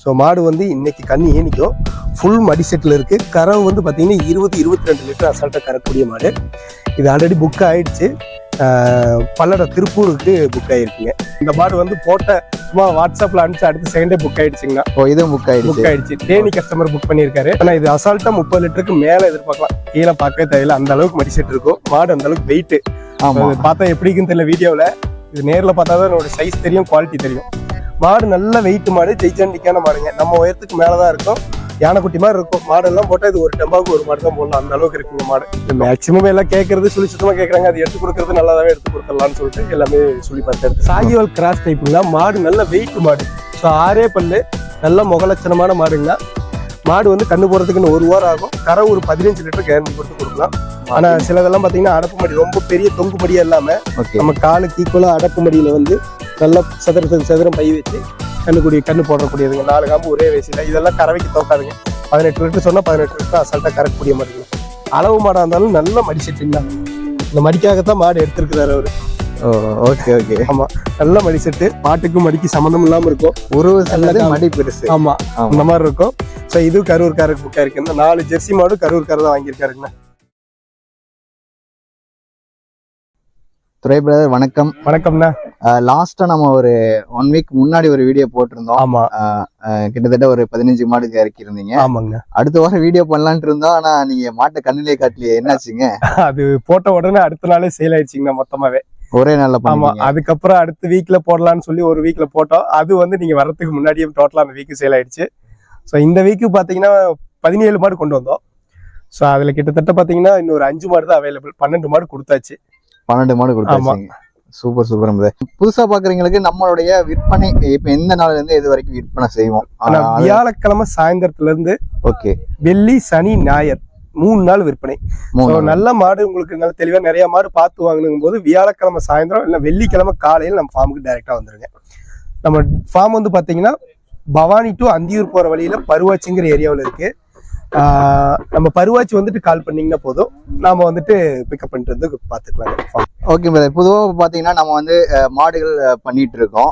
So மாடு வந்து இன்னைக்கு கண்ணி ஈனிக்கும் ஃபுல் மடி செட்டில் இருக்கு. கறவு வந்து பார்த்தீங்கன்னா இருபது இருபத்தி ரெண்டு லிட்டர் அசால்ட்டாக கறக்கூடிய மாடு. இது ஆல்ரெடி புக் ஆயிடுச்சு. ஆஹ் பல்லட திருப்பூருக்கு புக் ஆயிருக்குங்க. இந்த மாடு வந்து போட்ட சும்மா வாட்ஸ்அப்ல அனுப்பிச்சு அடுத்த செகண்டே புக் ஆயிடுச்சுங்கண்ணா ஓ இதுவும் புக் ஆயிடுச்சு. புக் ஆயிடுச்சு. தேனி கஸ்டமர் புக் பண்ணியிருக்காரு. ஆனா இது அசால்ட்டா முப்பது லிட்டருக்கு மேல எதிர்பார்க்கலாம். கீழே பார்க்கவே தேவையில்ல. அந்த அளவுக்கு மடி செட் இருக்கும். மாடு அந்த அளவுக்கு வெயிட் ஆமா. பார்த்தா எப்படி இருக்குன்னு தெரியல வீடியோவில் இது நேரில் பார்த்தா தான் என்னோட சைஸ் தெரியும் குவாலிட்டி தெரியும். மாடு நல்ல வெயிட் மாடு ஜெய்ஜண்டிக்கான மாடுங்க. நம்ம உயரத்துக்கு மேலே தான் இருக்கும். யானைக்குட்டி மாதிரி இருக்கும். மாடெல்லாம் போட்டால் இது ஒரு டெம்பாவுக்கு ஒரு மாடு தான் போடலாம். அந்த அளவுக்கு இருக்குங்க மாடு. மேக்ஸிமம் எல்லாம் கேட்கறது சொல்லி சுத்தமாக கேட்குறாங்க அது எடுத்து கொடுக்கறது நல்லாவே எடுத்து கொடுத்துடலாம்னு சொல்லிட்டு எல்லாமே சொல்லி பார்த்தேன் சாகிவால் கிராஸ் டைப்புங்களா மாடு நல்ல வெயிட் மாடு. ஸோ ஆறே பல்லு. நல்ல முகலட்சணமான மாடுங்களா? மாடு வந்து கண்ணு போகிறதுக்குன்னு ஒரு வாரம் ஆகும். கரை ஒரு பதினஞ்சு லிட்டர் கேரண்டி கொடுத்து கொடுக்கலாம். ஆனா சிலதெல்லாம் பாத்தீங்கன்னா அடப்பு மடி ரொம்ப பெரிய தொங்கு மடியா இல்லாம ஓகே நம்ம காலுக்கு ஈக்குவலா அடப்பு மடியில வந்து நல்லா சதுரத்துக்கு சதுரம் பை வச்சு கண்ணுக்குடி கண்ணு போடக்கூடியதுங்க. நாலு காம்பு ஒரே வயசுல. இதெல்லாம் கறவைக்கு தோக்காதுங்க. பதினெட்டு லிட்டர் சொன்னா பதினெட்டு லிட்டர் அசால்ட்டா கறக்கக்கூடிய மாடுங்க அளவு மாடா இருந்தாலும் நல்ல மடி செட்டுங்க இந்த மடிக்காகத்தான் மாடு எடுத்திருக்கிறாரு அவரு. Okay okay. ஆமா. நல்ல மடி செட்டு மாட்டுக்கும் மடிக்கு சம்மந்தம் இல்லாம இருக்கும். சிலது நல்ல மடி பெருசு. ஆமா. இந்த மாதிரி இருக்கும். ஸோ இது கரூர்காரருக்கு புக்கா இருக்கு இந்த நாலு ஜெர்சி மாடு கரூர்காரர் தான் வாங்கியிருக்காருங்க. துறை பிரதர் வணக்கம். வணக்கம்ண்ணா. லாஸ்டா நம்ம ஒரு ஒன் வீக் முன்னாடி ஒரு வீடியோ போட்டிருந்தோம். ஆமா. கிட்டத்தட்ட ஒரு பதினஞ்சு மாடுக்கு இறக்கி இருந்தீங்க ஆமாங்கண்ணா. அடுத்த வாரம் வீடியோ பண்ணலான்ட்டு இருந்தோம். ஆனா நீங்க மாட்டை கண்ணிலே காட்டலையே. என்னாச்சுங்க? அது போட்ட உடனே அடுத்த நாளே சேல் ஆயிடுச்சுங்கண்ணா மொத்தமாவே. ஒரே நாள்ல ஆமா அதுக்கப்புறம் அடுத்த வீக்ல போடலாம்னு சொல்லி ஒரு வீக்ல போட்டோம். அது வந்து நீங்க வரதுக்கு முன்னாடியே டோட்டலா அந்த வீக் சேல் ஆயிடுச்சு. ஸோ இந்த வீக்கு பாத்தீங்கன்னா பதினேழு மாடு கொண்டு வந்தோம். ஸோ அதுல கிட்டத்தட்ட பாத்தீங்கன்னா இன்னொரு அஞ்சு மாடு தான் அவைலபிள் பன்னெண்டு மாடு கொடுத்தாச்சு. பன்னெண்டு மாடு கொடுத்தாச்சுங்க சூப்பர் சூப்பர் புதுசா பாக்குறவங்களுக்கு நம்மளுடைய விற்பனை இப்ப எந்த நாள்ல இருந்து இது வரைக்கும் விற்பனை செய்வோம்? வியாழக்கிழமை சாயந்தரத்துல இருந்து ஓகே. வெள்ளி சனி ஞாயிறு மூணு நாள் விற்பனை. நல்ல மாடு உங்களுக்கு நல்ல தெளிவா நிறைய மாடு பார்த்து வாங்கணும் போது வியாழக்கிழமை சாயந்தரம் இல்லை வெள்ளிக்கிழமை காலையில் நம்ம ஃபார்முக்கு டைரக்டா வந்துருங்க. நம்ம ஃபார்ம் வந்து பாத்தீங்கன்னா பவானி டு அந்தியூர் போற வழியில பருவாச்சிங்கிற ஏரியாவில் இருக்கு. நம்ம பருவாச்சி வந்துட்டு கால் பண்ணீங்கன்னா போதும். நாம வந்துட்டு பிக்கப் பண்ணிட்டு வந்து பாத்துக்கலாம். ஓகே பிரதர் பொதுவா பாத்தீங்கன்னா நம்ம வந்து மாடுகள் பண்ணிட்டு இருக்கோம்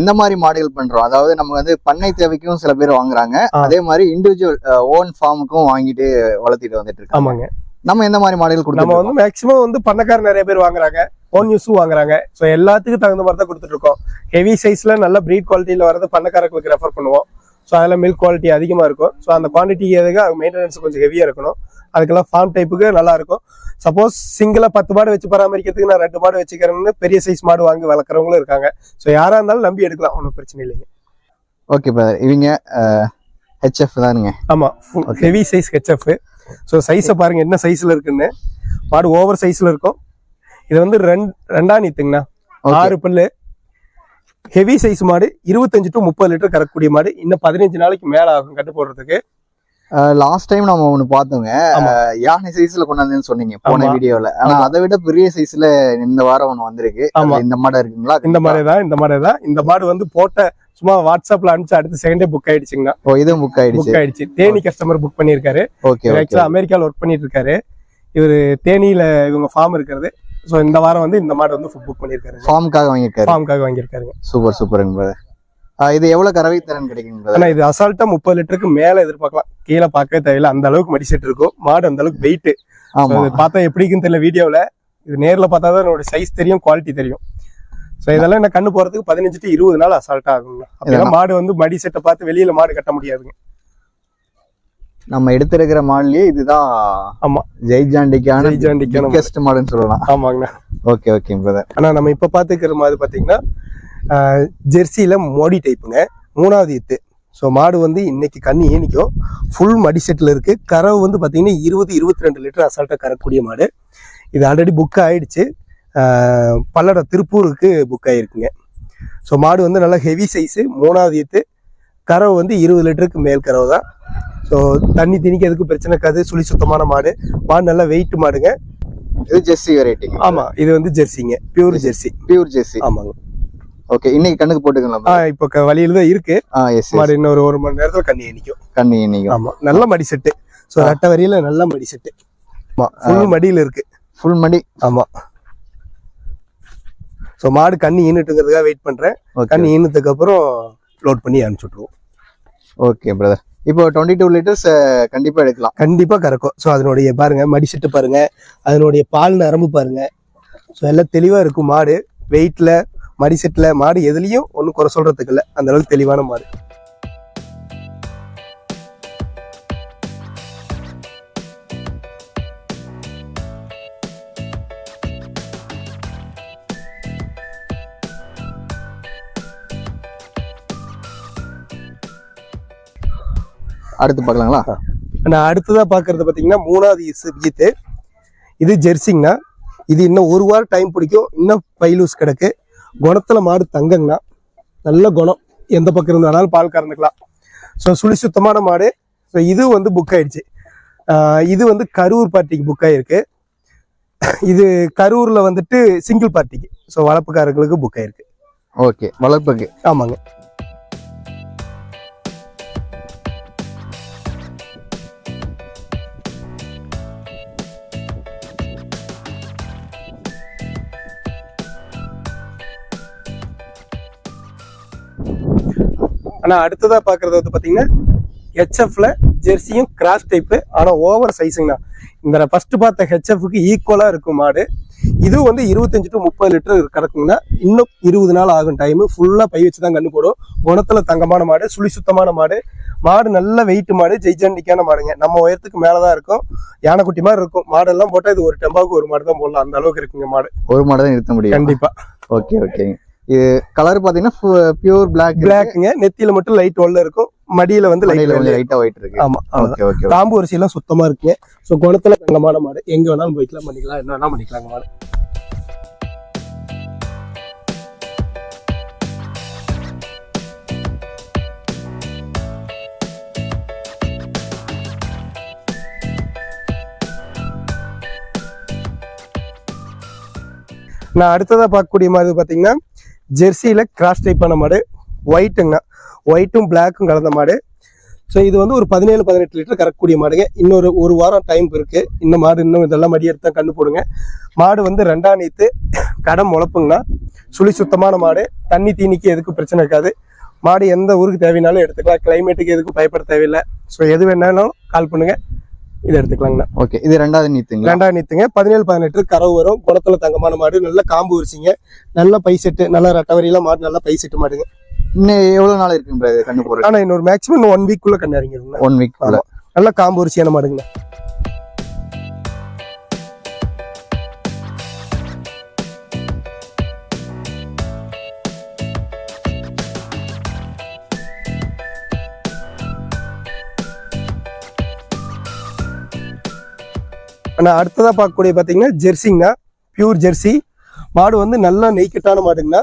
எந்த மாதிரி மாடுகள் பண்றோம்? அதாவது நம்ம வந்து பண்ணை தேவைக்கும் சில பேர் வாங்குறாங்க. அதே மாதிரி இண்டிவிஜுவல் ஓன் ஃபார்முக்கும் வாங்கிட்டு வளர்த்திட்டு வந்துட்டு இருக்காங்க. ஆமாங்க. நம்ம எந்த மாதிரி மாடுகள் நம்ம கொடுத்துருக்கோம் வந்து மேக்சிமம் வந்து பண்ணக்கார நிறைய பேர் வாங்குறாங்க. ஓன் யூஸும் வாங்குறாங்க. ஸோ எல்லாத்துக்கும் தகுந்த மாதிரி தான் கொடுத்துட்டு இருக்கோம். ஹெவி சைஸ்ல நல்ல பிரீட் குவாலிட்டியில வரது பண்ணக்காரங்களுக்கு ரெஃபர் பண்ணுவோம். ஸோ அதில் மில்க் குவாலிட்டி அதிகமாக இருக்கும். ஸோ அந்த குவான்டிட்டி எதுக்கு மெயின்டெனன்ஸ் கொஞ்சம் ஹெவியாக இருக்கணும். அதுக்கெல்லாம் ஃபார்ம் டைப்புக்கு நல்லா இருக்கும். சப்போஸ் சிங்கிளாக பத்து மாடு வச்சு பராமரிக்கிறதுக்கு நான் ரெண்டு மாடு வச்சுக்கிறேன்னு பெரிய சைஸ் மாடு வாங்கி வளர்க்குறவங்களும் இருக்காங்க. ஸோ யாராக இருந்தாலும் நம்பி எடுக்கலாம். ஒன்றும் பிரச்சனை இல்லைங்க. ஓகே பிரதர் இவங்க ஹெச்எஃப் தானுங்க. ஆமாம். ஹெவி சைஸ் ஹெச்எஃப் ஸோ சைஸை பாருங்க என்ன சைஸில் இருக்குன்னு. மாடு ஓவர் சைஸில் இருக்கும். இது வந்து ரெண்டு ரெண்டா நீத்துங்கண்ணா. ஓகே ஆறு பல்லு ஹெவி சைஸ் மாடு இருபத்தஞ்சு டு முப்பது லிட்டர் கறக்கக்கூடிய மாடு. இன்னும் பதினஞ்சு நாளைக்கு மேல ஆகும் கட்டு போடுறதுக்கு. லாஸ்ட் டைம் நம்ம ஒண்ணு பார்த்தோங்க. யானை சைஸ்ல கொண்டாந்துன்னு சொன்னீங்க போன. வீடியோல. ஆனா. அதை விட பெரிய சைஸ்ல இந்த வாரம் ஒண்ணு வந்திருக்கு. இந்த மாடு இருக்குங்களா? இந்த மாதிரி தான் இந்த மாதிரி தான். இந்த மாடு வந்து போட்ட சும்மா வாட்ஸ்அப்ல அனுப்பிச்சு அடுத்த செகண்டே புக் ஆயிடுச்சுங்கண்ணா. ஓ இதுவும் புக் ஆயிடுச்சு. புக் ஆயிடுச்சு. தேனி கஸ்டமர் புக் பண்ணியிருக்காரு. ஓகே ஆக்சுவலா அமெரிக்கால ஒர்க் பண்ணிட்டு இருக்காரு. இவர் தேனியில இவங்க ஃபார்ம் இருக்கிறது. ஸோ இந்த வாரம் வந்து இந்த மாடு வந்து புக் பண்ணியிருக்காரு ஃபார்முக்காக வாங்கியிருக்காரு. ஃபார்முக்காக வாங்கியிருக்காருங்க. சூப்பர் சூப்பருங்க பிரதர் இது எவ்வளவு கறவை திறன் கிடைக்குங்க? ஆனா இது அசால்ட்டா முப்பது லிட்டருக்கு மேல எதிர்பார்க்கலாம். கீழே பார்க்கவே தேவையில்ல அந்த அளவுக்கு மடி செட் இருக்கும். மாடு அந்த அளவுக்கு வெயிட் பார்த்தா எப்படி இருக்குன்னு தெரியல வீடியோவில் இது நேர்ல பார்த்தா தான் என்னோட சைஸ் தெரியும் குவாலிட்டி தெரியும். ஸோ இதெல்லாம் என்ன கண்ணு போறதுக்கு பதினஞ்சு டு இருபது நாள் அசால்ட்டா ஆகுங்க. அப்படின்னா மாடு வந்து மடி செட்டை பார்த்து வெளியில மாடு கட்ட முடியாதுங்க. நம்ம எடுத்திருக்கிற மாடலே இதுதான். ஆமா. ஜெய்ஜாண்டிக்கான ஜெய்ஜாண்டிக்கான மாடு. பிக்கஸ்ட் மாடுன்னு சொல்லலாம். ஆமாங்கண்ணா. ஓகே ஓகே பிரதர் ஆனா நம்ம இப்ப பாத்துக்கிற மாடு பாத்தீங்கன்னா ஜெர்சியில மோடி டைப்புங்க மூணாவது ஈத்து ஸோ மாடு வந்து இன்னைக்கு கண்ணி ஏனிக்கும் ஃபுல் மடி செட்டில் இருக்கு. கறவு வந்து பாத்தீங்கன்னா இருபது இருபத்தி ரெண்டு லிட்டர் அசால்ட்டா கறக்கூடிய மாடு. இது ஆல்ரெடி புக் ஆயிடுச்சு. ஆஹ், பல்லட திருப்பூருக்கு புக் ஆயிருக்குங்க. ஸோ மாடு வந்து நல்லா ஹெவி சைஸு மூணாவது ஈத்து கறவு வந்து இருபது லிட்டருக்கு மேல் கறவு தான். ஸோ தண்ணி திணிக்கிறதுக்கு பிரச்சனை இருக்காது. சுழி சுத்தமான மாடு. மாடு நல்லா வெயிட் மாடுங்க. இது ஜெர்சி வெரைட்டிங்க ஆமா இது வந்து ஜெர்சிங்க. Pure jersey. Pure jersey. ஆமாங்க. ஓகே இன்னைக்கு கண்ணுக்கு போட்டுக்கலாம் ஆ இப்போ வழியில தான் இருக்கு. ஆ எஸ் மாடு இன்னொரு ஒரு மணி நேரத்துல கண்ணி நிக்கும் கண்ணி இன்னைக்கு ஆமா நல்ல மடி செட்டு. ஸோ. ரெட்டை வரியில நல்ல மடி செட்டு. ஆமா ஃபுல் மடியில இருக்கு. ஃபுல் மடி. ஆமா. ஸோ மாடு கண்ணி ஈனுட்டுங்கிறதுக்காக வெயிட் பண்றேன். கண்ணி ஈனத்துக்கு அப்புறம் லோட் பண்ணி அனுப்பிச்சு விட்ருவோம் ஓகே பிரதர் இப்போ டுவெண்ட்டி டூ லிட்டர்ஸ் கண்டிப்பா எடுக்கலாம். கண்டிப்பா கறக்கும். ஸோ அதனுடைய பாருங்க மடிசெட்டு பாருங்க அதனுடைய பால் நரம்பு பாருங்க. ஸோ எல்லாம் தெளிவா இருக்கும் மாடு. வெயிட்ல மடிசெட்டில் மாடு எதுலயும் ஒன்றும் குறை சொல்றதுக்கு இல்லை. அந்த அளவுக்கு தெளிவான மாடு. அடுத்து பார்க்கலாங்களா? நான் அடுத்ததா பாக்குறது பாத்தீங்கன்னா மூணாவது விஜித்து இது ஜெர்சிங்கண்ணா இது இன்னும் ஒரு வாரம் டைம் பிடிக்கும். இன்னும் பைலூஸ் கிடக்கு. குணத்துல மாடு தங்கங்கண்ணா. நல்ல குணம். எந்த பக்கம் இருந்தாலும் பால் கறந்துக்கலாம். ஸோ சுழி சுத்தமான மாடு. ஸோ இது வந்து புக் ஆயிடுச்சு. இது வந்து கரூர் பார்ட்டிக்கு புக் ஆயிருக்கு. இது கரூர்ல வந்துட்டு சிங்கிள் பார்ட்டிக்கு ஸோ வளர்ப்புக்காரர்களுக்கு புக் ஆயிருக்கு. ஓகே வளர்ப்புக்கு. ஆமாங்க. ஆனா அடுத்ததா பாக்குறது வந்து பாத்தீங்கன்னா ஹெச்எஃப்ல ஜெர்சியும் கிராஸ் டைப்பு ஆனா ஓவர் சைஸுங்கண்ணா இந்த ஃபர்ஸ்ட் பார்த்த ஹெச்எஃப்க்கு ஈக்குவலா இருக்கும் மாடு. இது வந்து இருபத்தஞ்சு டு முப்பது லிட்டர் கிடக்குங்கன்னா இன்னும் இருபது நாள் ஆகும் டைம் ஃபுல்லா பை வச்சு தான் கண்ணு போடும். குணத்துல தங்கமான மாடு சுழி சுத்தமான மாடு. மாடு நல்ல வெயிட் மாடு ஜெய்ஜண்டிக்கான மாடுங்க. நம்ம உயரத்துக்கு மேலதான் இருக்கும். யானைக்குட்டி மாதிரி இருக்கும். மாடெல்லாம் போட்டா இது ஒரு டெம்பாவுக்கு ஒரு மாடு தான் போடலாம். அந்த அளவுக்கு இருக்குங்க மாடு. ஒரு மாடு தான் நிறுத்த முடியும். கண்டிப்பா. ஓகே ஓகேங்க இது கலர் பாத்தீங்கன்னா பியூர் பிளாக் பிளாக்குங்க நெத்தியில மட்டும் லைட் ஒல்ல இருக்கும். மடியில வந்து மண்டையில லைட் கொஞ்சம் லைட்டா ஒயிட் இருக்கு. ஆமா. ஓகே ஓகே காம்பு அரிசி எல்லாம் சுத்தமா இருக்குங்க. ஸோ குணத்துல தங்கமான மாடு. எங்க வேணாலும் போய்க்கலாம் பண்ணிக்கலாம். என்ன வேணாலும் பண்ணிக்கலாங்க மாடு. நான் அடுத்ததா பார்க்கக்கூடிய மாடு பாத்தீங்கன்னா ஜெர்சியில் கிராஸ் பண்ண மாடு. ஒயிட்டுங்கண்ணா ஒயிட்டும் பிளாக்கும் கலந்த மாடு. ஸோ இது வந்து ஒரு பதினேழு பதினெட்டு லிட்டர் கறக்கக்கூடிய மாடுங்க. இன்னொரு ஒரு வாரம் டைம் இருக்குது இந்த மாடு இன்னும் இதெல்லாம் மடி எடுத்து கண்ணு போடுங்க. மாடு வந்து ரெண்டாம் நீத்து கடம் முளப்புங்கண்ணா சுழி சுத்தமான மாடு. தண்ணி தீனிக்கு எதுக்கும் பிரச்சனை இருக்காது. மாடு எந்த ஊருக்கு தேவைனாலும் எடுத்துக்கலாம். கிளைமேட்டுக்கு எதுக்கும் பயப்பட தேவையில்லை. ஸோ எது வேணாலும் கால் பண்ணுங்கள் இதை எடுத்துக்கலாங்கண்ணா. ஓகே இது ரெண்டாவது நீத்துங்களா? ரெண்டாம் நீத்துங்க. பதினேழு பதினெட்டு கறவு வரும். குளத்துல தங்கமான மாடு நல்ல காம்பு உரிச்சிங்க. நல்ல பை செட்டு நல்ல ரட்டவரியில மாடு நல்ல பை செட்டு மாடுங்க. இன்னும் எவ்வளவு நாள் இருக்குங்க கண்ணு போடுறது ஆனா இன்னொரு மேக்ஸிமம் ஒன் வீக் குள்ள கண்ணு இறங்கிடுங்க ஒன் வீக். நல்ல காம்பு உரிச்சியான மாடுங்க. ஆனால் அடுத்ததாக பார்க்கக்கூடிய பார்த்தீங்கன்னா ஜெர்சிங்கண்ணா பியூர் ஜெர்சி. மாடு வந்து நல்லா நெய்க்கட்டான மாடுங்கண்ணா.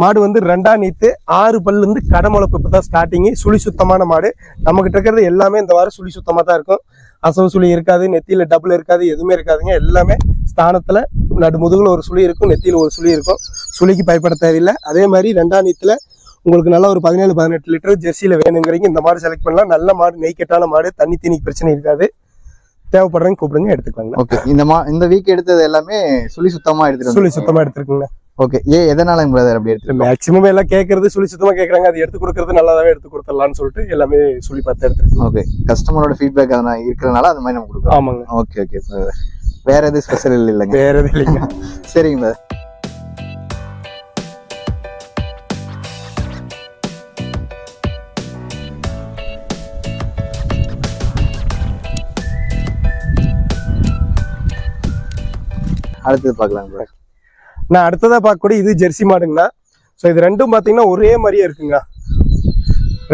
மாடு வந்து ரெண்டாம் நீத்து ஆறு பல்லு இருந்து கடமுளப்பு இப்போ தான் ஸ்டார்டிங்கு சுழி சுத்தமான மாடு. நம்மகிட்ட இருக்கிறது எல்லாமே இந்த வாரம் சுழி சுத்தமாக தான் இருக்கும். அசவு சுழி இருக்காது நெத்தியில் டபுள் இருக்காது எதுவுமே இருக்காதுங்க. எல்லாமே ஸ்தானத்தில் நடு முதுகில் ஒரு சுழி இருக்கும் நெத்தியில் ஒரு சுழி இருக்கும். சுழிக்கு பயப்பட தேவையில்லை. அதே மாதிரி ரெண்டாம் நீத்தில் உங்களுக்கு நல்ல ஒரு பதினேழு பதினெட்டு லிட்டர் ஜெர்சியில் வேணுங்கிறீங்க இந்த மாடு செலக்ட் பண்ணலாம். நல்ல மாடு நெய்க்கெட்டான மாடு தண்ணி தீனிக்கு பிரச்சனை இருக்காது. தேவைப்படுறவங்க கூப்பிடுங்க எடுத்துக்கலாங்க ஓகே இந்த மா இந்த வீக் எடுத்தது எல்லாமே சுழி சுத்தமா எடுத்துட்டு சுழி. சுத்தமா எடுத்துருக்குங்க. ஓகே ஏ எதனால பிரதர் அப்படி எடுத்துருக்கோம் மேக்சிமம் எல்லாம் கேட்கறது சுழி சுத்தமா கேட்கறாங்க அது எடுத்து கொடுக்கறது நல்லாவே எடுத்து கொடுத்துடலாம்னு சொல்லிட்டு எல்லாமே சுழி பார்த்து எடுத்துருக்கோம். ஓகே கஸ்டமரோட ஃபீட்பேக் அதனால இருக்கிறதுனால அது மாதிரி நம்ம கொடுக்குறோம் ஆமாங்க. ஓகே ஓகே பிரதர் வேற எதுவும் ஸ்பெஷல் இல்லைங்க. வேற எதுவும் இல்லைங்க. சரிங்க brother. அடுத்தது பார்க்கலாம். நான் அடுத்ததா பார்க்கக்கூடிய இது ஜெர்சி மாடுங்கண்ணா. ஸோ இது ரெண்டும் பார்த்தீங்கன்னா ஒரே மாதிரியே இருக்குங்க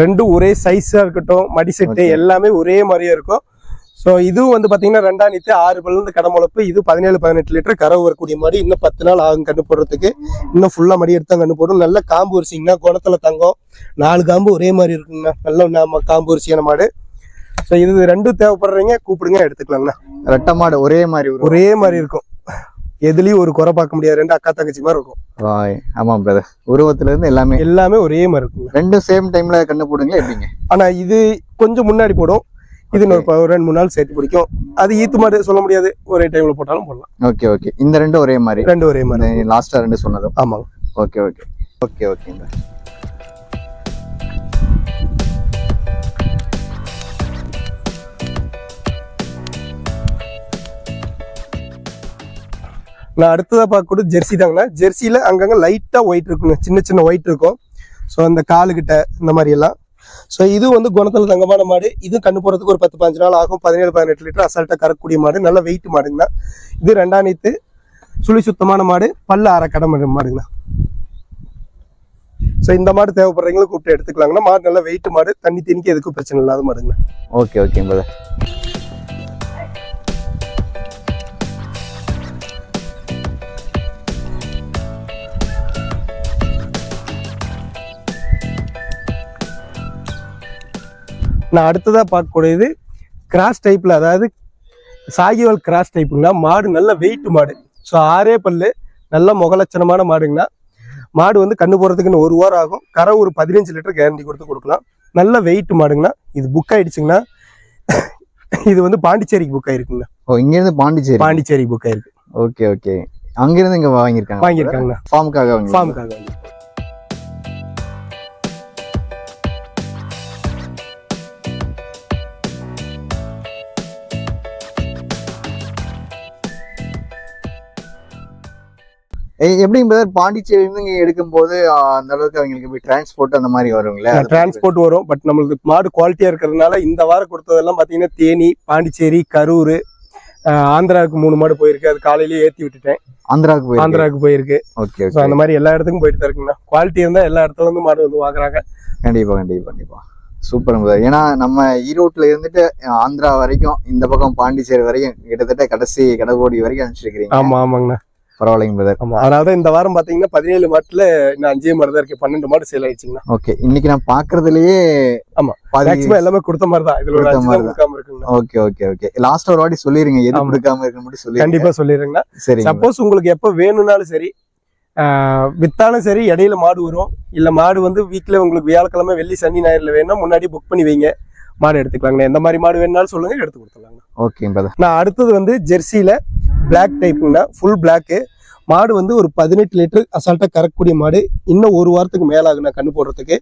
ரெண்டும் ஒரே சைஸா இருக்கட்டும் மடி செட்டு. எல்லாமே ஒரே மாதிரியே இருக்கும். ஸோ இதுவும் வந்து பார்த்தீங்கன்னா ரெண்டாம் நீத்து ஆறு பல்லு இருந்து கடமுளப்பு இது பதினேழு பதினெட்டு லிட்டர் கறவு வரக்கூடிய மாடு. இன்னும் பத்து நாள் ஆகும் கண்ணு போடுறதுக்கு. இன்னும் ஃபுல்லாக மடி எடுத்து கண்ணு போடும் நல்ல காம்பு வரிசிங்கன்னா குணத்துல தங்கம். நாலு காம்பு ஒரே மாதிரி இருக்குங்கண்ணா. நல்ல நாம காம்பு வரிசையான மாடு. ஸோ இது ரெண்டும் தேவைப்படுறீங்க கூப்பிடுங்க எடுத்துக்கலாங்கண்ணா. ரெட்டை மாடு ஒரே மாதிரி ஒரே மாதிரி இருக்கும். எதுலயும் ஒரு குறை பார்க்க முடியாது. ரெண்டு அக்கா தங்கச்சி மாதிரி இருக்கும். ஆமா பிரதர் உருவத்துல இருந்து எல்லாமே எல்லாமே ஒரே மாதிரி இருக்குங்க. ரெண்டும் சேம் டைம்ல கண்ணு போடுங்களா எப்படிங்க? ஆனா இது கொஞ்சம் முன்னாடி போடும். இது ஒரு ரெண்டு மூணு நாள் சேர்த்து பிடிக்கும். அது ஈத்து மாடு சொல்ல முடியாது. ஒரே டைம்ல போட்டாலும் போடலாம். ஓகே ஓகே இந்த ரெண்டும் ஒரே மாதிரி. ரெண்டு ஒரே மாதிரி. லாஸ்டா ரெண்டு சொன்னதும். ஆமாங்க. ஓகே ஓகே ஓகே ஓகேங்க நான் அடுத்ததாக பார்க்கக்கூடிய ஜெர்சி தாங்கண்ணா. ஜெர்சியில் அங்கங்கே லைட்டாக ஒயிட் இருக்குங்க. சின்ன சின்ன ஒயிட் இருக்கும். ஸோ அந்த காலுக்கிட்ட இந்த மாதிரி எல்லாம். ஸோ இது வந்து குணத்தில் தங்கமான மாடு. இது கண்ணு போகிறதுக்கு ஒரு பத்து பதினஞ்சு நாள் ஆகும். பதினேழு பதினெட்டு லிட்டர் அசால்ட்டாக கறக்கக்கூடிய மாடு. நல்ல வெயிட் மாடுங்கண்ணா. இது ரெண்டாம் நீத்து சுழி சுத்தமான மாடு. பல்லு அரை கடை மாடு மாடுங்கண்ணா. ஸோ இந்த மாடு தேவைப்படுறவங்களும் கூப்பிட்டு எடுத்துக்கலாங்கண்ணா. மாடு நல்ல வெயிட் மாடு. தண்ணி தண்ணிக்கு எதுக்கும் பிரச்சனை இல்லாத மாடுங்கண்ணா. ஓகே ஓகே பிரதர் நான் அடுத்ததா பார்க்கக்கூடியது கிராஸ் டைப்ல அதாவது சாகிவால் கிராஸ் டைப்புங்கன்னா மாடு நல்ல வெயிட் மாடு. ஸோ ஆறே பல்லு நல்ல முகலட்சணமான மாடுங்கண்ணா மாடு வந்து கண்ணு போறதுக்கு இன்னும் ஒரு வாரம் ஆகும். கரை ஒரு பதினஞ்சு லிட்டர் கேரண்டி கொடுத்து கொடுக்கலாம். நல்ல வெயிட் மாடுங்கண்ணா இது புக் ஆயிடுச்சுங்கண்ணா இது வந்து பாண்டிச்சேரிக்கு புக் ஆயிருக்குங்கண்ணா ஓ இங்க இருந்து பாண்டிச்சேரி. பாண்டிச்சேரி புக் ஆயிருக்கு. Okay okay. அங்க இருந்து இங்க வாங்கியிருக்காங்க. வாங்கியிருக்காங்கண்ணா. ஃபார்முக்காக ஃபார்முக்காக எப்படி பிரதர் பாண்டிச்சேரி இருந்து இங்க எடுக்கும்போது அந்த அளவுக்கு அவங்களுக்கு போய் டிரான்ஸ்போர்ட் அந்த மாதிரி வருங்களா? டிரான்ஸ்போர்ட் வரும். பட் நம்மளுக்கு மாடு குவாலிட்டியா இருக்கிறதுனால இந்த வாரம் கொடுத்ததெல்லாம் பாத்தீங்கன்னா தேனி பாண்டிச்சேரி கரூர் ஆந்திராவுக்கு மூணு மாடு போயிருக்கு. அது காலையிலேயே ஏத்தி விட்டுட்டேன். ஆந்திராவுக்கு போய் ஆந்திராவுக்கு போயிருக்கு. ஓகே ஸோ அந்த மாதிரி எல்லா இடத்துக்கும் போயிட்டு தான் இருக்குங்கண்ணா. குவாலிட்டி இருந்தா எல்லா இடத்துல இருந்து மாடு வந்து வாங்குறாங்க. கண்டிப்பா கண்டிப்பா கண்டிப்பா. சூப்பர் பிரதர் ஏன்னா நம்ம ஈரோட்ல இருந்துட்டு ஆந்திரா வரைக்கும் இந்த பக்கம் பாண்டிச்சேரி வரைக்கும் கிட்டத்தட்ட கடைசி கடகோடி வரைக்கும் அனுப்பிச்சிருக்கிறீங்க. ஆமா ஆமாங்கண்ணா. பரவாயில்லைங்க பிரதர் ஆமா அதனாலதான் இந்த வாரம் பாத்தீங்கன்னா பதினேழு மாட்டுல இன்னும் அஞ்சே மாடு தான் இருக்கு. பன்னெண்டு மாடு சேல் ஆயிடுச்சுங்கண்ணா. ஓகே இன்னைக்கு நான் பாக்குறதுலயே ஆமா. மேக்ஸிமம் எல்லாமே கொடுத்த மாதிரி தான். இதுல ஒரு அஞ்சு தான் கொடுக்காம இருக்குங்கண்ணா. ஓகே ஓகே ஓகே லாஸ்ட் ஒரு வாட்டி சொல்லிருங்க. எது. கொடுக்காம இருக்கு மட்டும் சொல்லிருங்க. கண்டிப்பா சொல்லிடுறேங்கண்ணா சரிங்க சப்போஸ் உங்களுக்கு எப்ப வேணும்னாலும் சரி வித்தாலும் சரி இடையில மாடு வரும். இல்ல மாடு வந்து வீக்ல உங்களுக்கு வியாழக்கிழமை வெள்ளி சனி ஞாயிறுல வேணும்னா முன்னாடி புக் பண்ணி வைங்க. மாடு எடுத்துக்கலாங்கண்ணா. எந்த மாதிரி மாடு வேணும்னாலும் சொல்லுங்க எடுத்து கொடுத்துலாங்க ஓகே பிரதர் நான் அடுத்தது வந்து ஜெர்சியில பிளாக் டைப்புங்கண்ணா ஃபுல் பிளாக்கு மாடு வந்து ஒரு பதினெட்டு லிட்டர் அசால்ட்டா கறக்கக்கூடிய மாடு. இன்னும் ஒரு வாரத்துக்கு மேலாகுண்ணா கண்ணு போடுறதுக்கு.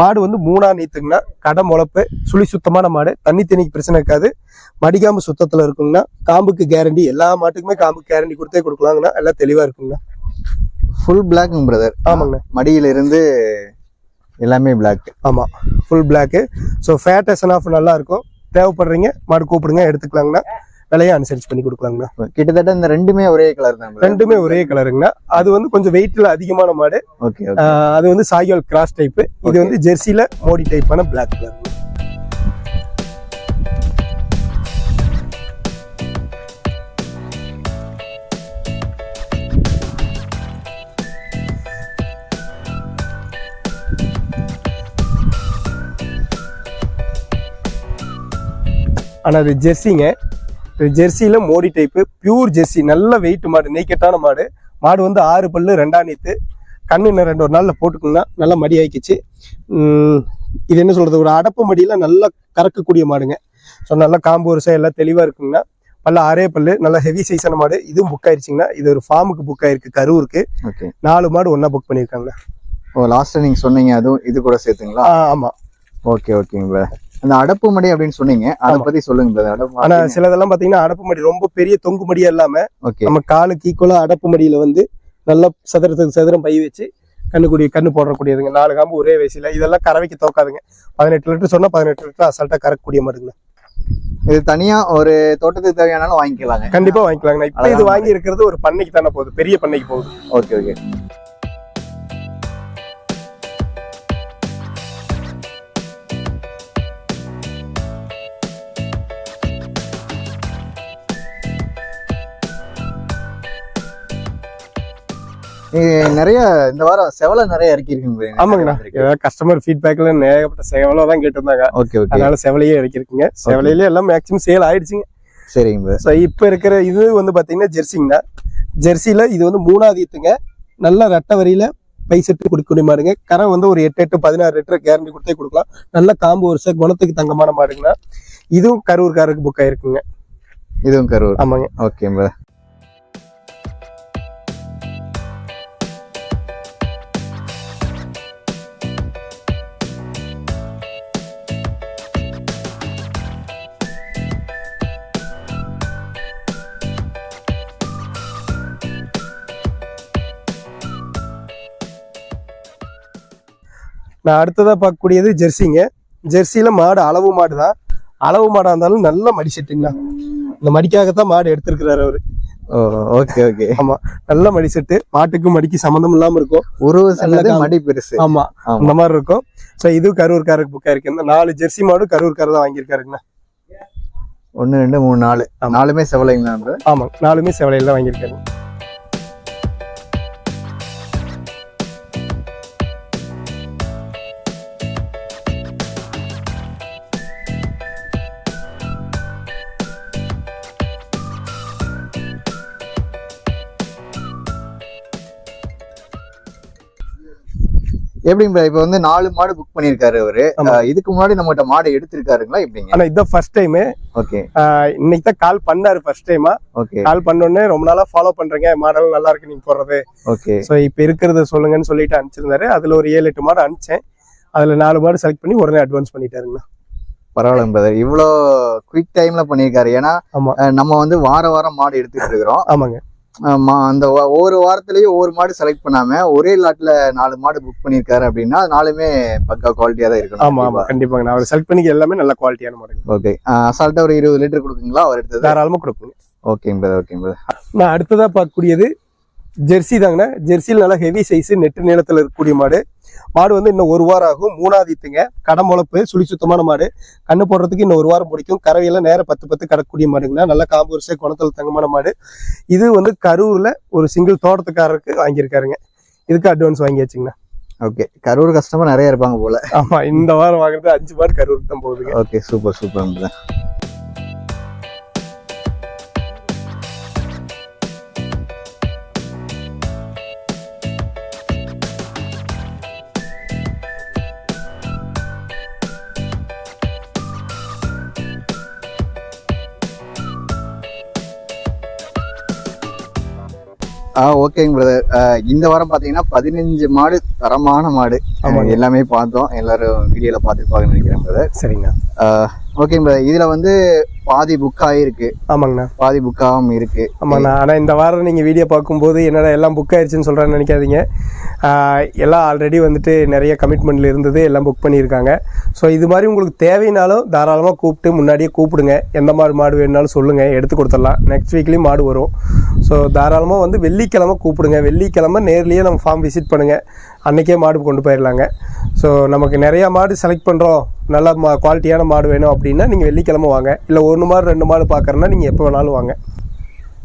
மாடு வந்து மூணா நீத்துங்கண்ணா. கடை முளப்பு சுழி சுத்தமான மாடு. தண்ணி தண்ணிக்கு பிரச்சனை இருக்காது. மடிக்காம்பு சுத்தத்துல இருக்குங்கண்ணா. காம்புக்கு கேரண்டி எல்லா மாட்டுக்குமே காம்புக்கு கேரண்டி கொடுத்தே கொடுக்கலாங்கண்ணா. எல்லாம் தெளிவா இருக்குங்கண்ணா. ஃபுல் பிளாக் பிரதர் ஆமாங்கண்ணா. மடியில இருந்து எல்லாமே பிளாக் ஆமா ஃபுல் பிளாக்கு ஸோ ஃபேட் எசன் ஆஃப் நல்லா இருக்கும் தேவைப்படுறீங்க மாடு கூப்பிடுங்க எடுத்துக்கலாங்கண்ணா. விலையை அனுசரிச்சு பண்ணி கொடுக்கலாங்கண்ணா. கிட்டத்தட்ட இந்த ரெண்டுமே ஒரே கலர் தான். ரெண்டுமே ஒரே கலருங்கண்ணா அது வந்து கொஞ்சம் வெயிட்ல அதிகமான மாடு. ஓகே அது வந்து சாகிவால் கிராஸ் டைப் இது. வந்து ஜெர்சியில மோடி டைப்பான பிளாக் கலர் ஆனா அது ஜெர்சிங்க. இது ஜெர்சியில மோடி டைப்பு பியூர் ஜெர்சி. நல்ல வெயிட் மாடு நெய்க்கெட்டான மாடு. மாடு வந்து ஆறு பல்லு ரெண்டாம் நீத்து. கண்ணு இன்னும் ரெண்டு ஒரு நாள்ல போட்டுக்கோங்கன்னா நல்லா மடி ஆயிக்கிச்சு. உம், இது என்ன சொல்றது? ஒரு அடப்பு மடியில நல்லா கறக்கக்கூடிய மாடுங்க. ஸோ நல்லா காம்பு வருஷம் எல்லாம் தெளிவா இருக்குங்கண்ணா பல்ல ஆறே பல்லு நல்லா ஹெவி சைஸான மாடு. இதுவும் புக் ஆயிருச்சுங்கண்ணா இது ஒரு ஃபார்முக்கு புக் ஆயிருக்கு கரூருக்கு. ஓகே நாலு மாடு ஒண்ணா புக் பண்ணியிருக்காங்கண்ணா ஓ லாஸ்ட் நீங்க சொன்னீங்க அதுவும் இது கூட சேர்த்துங்களா? ஆ, ஆமா. ஓகே ஓகேங்க பிரதர் அந்த அடப்பு மடி அப்படின்னு சொன்னீங்க. அதை. பத்தி சொல்லுங்க ஆனா சிலதெல்லாம் பாத்தீங்கன்னா அடப்பு மடி ரொம்ப பெரிய தொங்கு மடியா இல்லாம நம்ம காலுக்கு ஈக்குவலா அடப்பு மடியில வந்து நல்லா சதுரத்துக்கு சதுரம் பை வச்சு கண்ணுக்குடி கண்ணு போடக்கூடியதுங்க. நாலு காம்பு ஒரே வயசுல. இதெல்லாம் கறவைக்கு தோக்காதுங்க. பதினெட்டு லிட்டர் சொன்னா பதினெட்டு லிட்டர் அசால்ட்டா கறக்கக்கூடிய மாடுங்க இது தனியா ஒரு தோட்டத்துக்கு தேவையானாலும் வாங்கிக்கலாங்க. கண்டிப்பா வாங்கிக்கலாங்கண்ணா இப்ப இது வாங்கி இருக்கிறது ஒரு பண்ணைக்கு தானே போகுது. பெரிய பண்ணைக்கு போகுது. ஓகே ஓகே நிறைய இந்த வாரம் செவலை நிறைய இறக்கி இருக்குங்க ஆமாங்கண்ணா. ஏதாவது கஸ்டமர் ஃபீட்பேக்ல ஏகப்பட்ட செவலை தான் கேட்டிருந்தாங்க. Okay okay. அதனால செவலையே இறக்கிருக்குங்க செவலையிலே எல்லாம் மேக்ஸிமம் சேல் ஆயிடுச்சுங்க. சரிங்க ஸோ இப்போ இருக்கிற இது வந்து பாத்தீங்கன்னா ஜெர்சிங்கண்ணா. ஜெர்சியில இது வந்து மூணாவது ஈத்துங்க. நல்ல ரெட்டை வரியில பை செட்டு கொடுக்கக்கூடிய மாடுங்க கரை வந்து ஒரு எட்டு எட்டு பதினாறு லிட்டர் கேரண்டி கொடுத்தே கொடுக்கலாம். நல்ல காம்பு வருஷம் குணத்துக்கு தங்கமான மாடுங்கண்ணா. இதுவும் கரூர்காரருக்கு புக் ஆயிருக்குங்க. இதுவும் கரூர். ஆமாங்க. ஓகே நான் அடுத்ததாக பார்க்கக்கூடியது ஜெர்சிங்க. ஜெர்சியில் மாடு அளவு மாடு தான் அளவு மாடாக இருந்தாலும் நல்ல மடி செட்டுங்கண்ணா. இந்த மடிக்காகத்தான் மாடு எடுத்திருக்கிறாரு அவரு. ஓ ஓகே ஓகே. ஆமா நல்ல மடி செட்டு. மாட்டுக்கு மடிக்கு சம்மந்தம் இல்லாம இருக்கும். உருவ சின்னது மடி பெருசு. ஆமா அந்த மாதிரி இருக்கும். ஸோ இது கரூர்காரருக்கு புக்கா இருக்கு. இந்த நாலு ஜெர்சி மாடு கரூர்காரர் தான் வாங்கியிருக்காருங்கண்ணா. ஒன்னு ரெண்டு மூணு நாலு. நாலுமே செவலைங்களா ஆமா நாலுமே செவலையில் தான் வாங்கியிருக்காரு. எப்படிங்க இப்ப வந்து நாலு மாடு புக் பண்ணிருக்காரு அவரு. இதுக்கு முன்னாடி நம்மகிட்ட மாடு எடுத்திருக்காருங்களா? எப்படிங்க? ஆனா இதுதான் ஃபர்ஸ்ட் டைம் ஓகே. இன்னைக்கு தான் கால் பண்ணாரு ஃபர்ஸ்ட் டைமா ஓகே. கால் பண்ண உடனே ரொம்ப நாளா ஃபாலோ பண்றீங்க. மாடல் நல்லா இருக்கு நீங்க போடுறது. ஓகே. ஸோ இப்போ இருக்கிறத சொல்லுங்கன்னு சொல்லிட்டு அனுப்பிச்சிருந்தாரு. அதுல ஒரு ஏழு எட்டு மாடு அனுப்பிச்சேன். அதுல நாலு மாடு செலக்ட் பண்ணி உடனே அட்வான்ஸ் பண்ணிட்டாருங்கண்ணா. பரவாயில்ல பிரதர் இவ்வளோ குயிக் டைம்ல பண்ணியிருக்காரு. ஏன்னா நம்ம வந்து வார வாரம் மாடு எடுத்துட்டு இருக்கிறோம். ஆமாங்க. அந்த ஒவ்வொரு வாரத்திலயும் ஒவ்வொரு மாடு செலக்ட் பண்ணாம ஒரே லாட்ல நாலு மாடு புக் பண்ணிருக்காரு அப்படின்னா நாலுமே பக்கா குவாலிட்டியா தான் இருக்கணும். ஆமா ஆமா. கண்டிப்பாங்க. நான் அவர் செலக்ட் பண்ணிக்க எல்லாமே நல்ல குவாலிட்டியான மாடுங்க. ஓகே அசால்ட்டா ஒரு இருபது லிட்டர் கொடுக்குங்களா? அவர் எடுத்தது? தாராளமா கொடுப்போங்க. ஓகேங்க பிரதர் ஓகேங்க பிரதர் நான் அடுத்ததா பார்க்கக்கூடியது ஜெர்சி தாங்கண்ணா ஜெர்சியில் நல்லா ஹெவி சைஸ் நெட்டு நீளத்தில் இருக்கக்கூடிய மாடு. மாடு வந்து இன்னும் ஒரு வாரம் ஆகும். மூணாவது ஈத்துங்க கடை முளப்பு சுழி சுத்தமான மாடு. கண்ணு போடுறதுக்கு இன்னும் ஒரு வாரம் பிடிக்கும். கறவையெல்லாம் நேரம் பத்து பத்து கடக்கக்கூடிய மாடுங்கண்ணா. நல்லா காம்பு வரிசை குணத்தில் தங்கமான மாடு. இது வந்து கரூர்ல ஒரு சிங்கிள் தோட்டத்துக்காரருக்கு வாங்கியிருக்காருங்க. இதுக்கு அட்வான்ஸ் வாங்கியாச்சுங்கண்ணா. ஓகே. கரூர் கஸ்டமர் நிறைய இருப்பாங்க போல. ஆமா இந்த வாரம் வாங்குறது அஞ்சு மாடு கரூருக்கு தான் போகுதுங்க. ஓகே சூப்பர் சூப்பர் ஆ ஓகேங்க பிரதர் இந்த வாரம் பாத்தீங்கன்னா பதினஞ்சு மாடு தரமான மாடு. எல்லாமே பார்த்தோம். எல்லாரும் வீடியோல பார்த்துருப்பாங்கன்னு நினைக்கிறேன் பிரதர் சரிங்கண்ணா. ஓகேங்க பிரதர் இதுல வந்து பாதி புக் ஆயிருக்கு ஆமாங்கண்ணா. பாதி புக்காகவும் இருக்கு. ஆமாண்ணா. ஆனால் இந்த வாரம் நீங்கள் வீடியோ பார்க்கும்போது என்னடா எல்லாம் புக் ஆயிடுச்சுன்னு சொல்கிறேன்னு நினைக்காதீங்க. எல்லாம் ஆல்ரெடி வந்துட்டு நிறைய கமிட்மெண்ட்ல இருந்தது. எல்லாம் புக் பண்ணியிருக்காங்க. ஸோ இது மாதிரி உங்களுக்கு தேவைனாலும் தாராளமாக கூப்பிட்டு முன்னாடியே கூப்பிடுங்க. எந்த மாதிரி மாடு வேணுனாலும் சொல்லுங்கள் எடுத்து கொடுத்துடலாம். நெக்ஸ்ட் வீக்லேயும் மாடு வரும். ஸோ தாராளமாக வந்து வெள்ளிக்கிழமை கூப்பிடுங்க. வெள்ளிக்கிழமை நேர்லேயே நம்ம ஃபார்ம் விசிட் பண்ணுங்கள் அன்றைக்கே மாடு கொண்டு போயிடலாங்க. ஸோ நமக்கு நிறையா மாடு செலக்ட் பண்ணுறோம் நல்ல மா குவாலிட்டியான மாடு வேணும் அப்படின்னா நீங்கள் வெள்ளிக்கிழமை வாங்க. இல்லை ஒன்று மாடு ரெண்டு மாடு பார்க்குறேன்னா நீங்கள் எப்போ வேணாலும் வாங்க.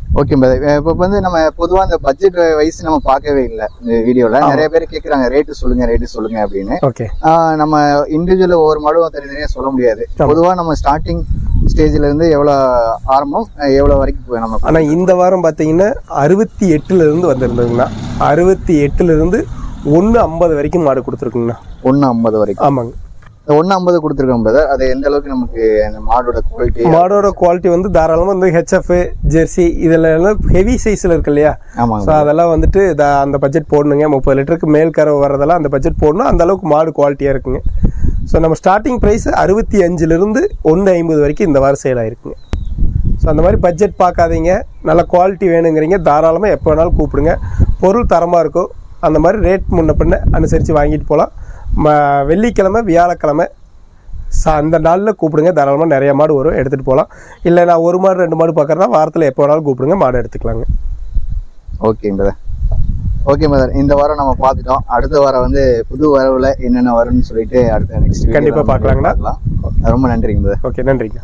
ஓகே இப்போ வந்து நம்ம பொதுவா இந்த பட்ஜெட் வைஸ் நம்ம பார்க்கவே இல்லை இந்த வீடியோல ஆமா. நிறைய பேர் கேக்குறாங்க ரேட்டு சொல்லுங்க ரேட்டு சொல்லுங்க அப்படின்னு. ஓகே நம்ம இண்டிவிஜுவல் ஒவ்வொரு மாடும் தனித்தனியா சொல்ல முடியாது. ஆமா. பொதுவா நம்ம ஸ்டார்டிங் ஸ்டேஜ்ல இருந்து எவ்வளவு ஆரம்பம் அஹ் எவ்வளவு வரைக்கும் நம்ம ஆனால் இந்த வாரம் பார்த்தீங்கன்னா அறுபத்தி எட்டுலேருந்து வந்திருந்ததுங்கண்ணா. அறுபத்தி எட்டுலேருந்து ஒன்று ஐம்பது வரைக்கும் மாடு கொடுத்துருக்குங்கண்ணா. ஒன்னு ஐம்பது வரைக்கும். ஆமாங்க. ஒன்னு ஐம்பது கொடுத்துருக்கோம் பிரதர் அது எந்த அளவுக்கு நமக்கு அந்த மாடோட குவாலிட்டி மாடோட குவாலிட்டி வந்து தாராளமாக வந்து ஹெச்எஃப் ஜெர்சி இதில் எல்லாம் ஹெவி சைஸில் இருக்கு இல்லையா? ஸோ அதெல்லாம் வந்துட்டு அந்த பட்ஜெட் போடணுங்க. முப்பது லிட்டருக்கு மேல் கறவை வரதெல்லாம் அந்த பட்ஜெட் போடணும். அந்த அளவுக்கு மாடு குவாலிட்டியாக இருக்குங்க. ஸோ நம்ம ஸ்டார்டிங் ப்ரைஸ் அறுபத்தி அஞ்சுலேருந்து ஒன்று ஐம்பது வரைக்கும் இந்த வாரம் சேல் ஆயிருக்குங்க. ஸோ அந்த மாதிரி பட்ஜெட் பார்க்காதீங்க. நல்ல குவாலிட்டி வேணுங்கிறீங்க. தாராளமாக எப்போ வேணாலும் கூப்பிடுங்க. பொருள் தரமாக இருக்கும். அந்த மாதிரி ரேட் முன்ன பின்ன அனுசரித்து வாங்கிட்டு போகலாம் வெள்ளிக்கிழமை வியாழக்கிழமை ச அந்த நாளில் கூப்பிடுங்க. தாராளமாக நிறைய மாடு வரும் எடுத்துகிட்டு போகலாம் இல்லை நான் ஒரு மாடு ரெண்டு மாடு பார்க்குறேன்னா வாரத்தில் எப்போ வேணாலும் கூப்பிடுங்க மாடு எடுத்துக்கலாங்க. ஓகே பிரதர் ஓகே பிரதர் இந்த வாரம் நம்ம பார்த்துட்டோம். அடுத்த வாரம் வந்து புது வரவுல என்னென்ன வரும்னு சொல்லிட்டு அடுத்த நெக்ஸ்ட் கண்டிப்பா பார்க்கலாங்கண்ணா. ரொம்ப நன்றிங்க பிரதர் ஓகே நன்றிங்க.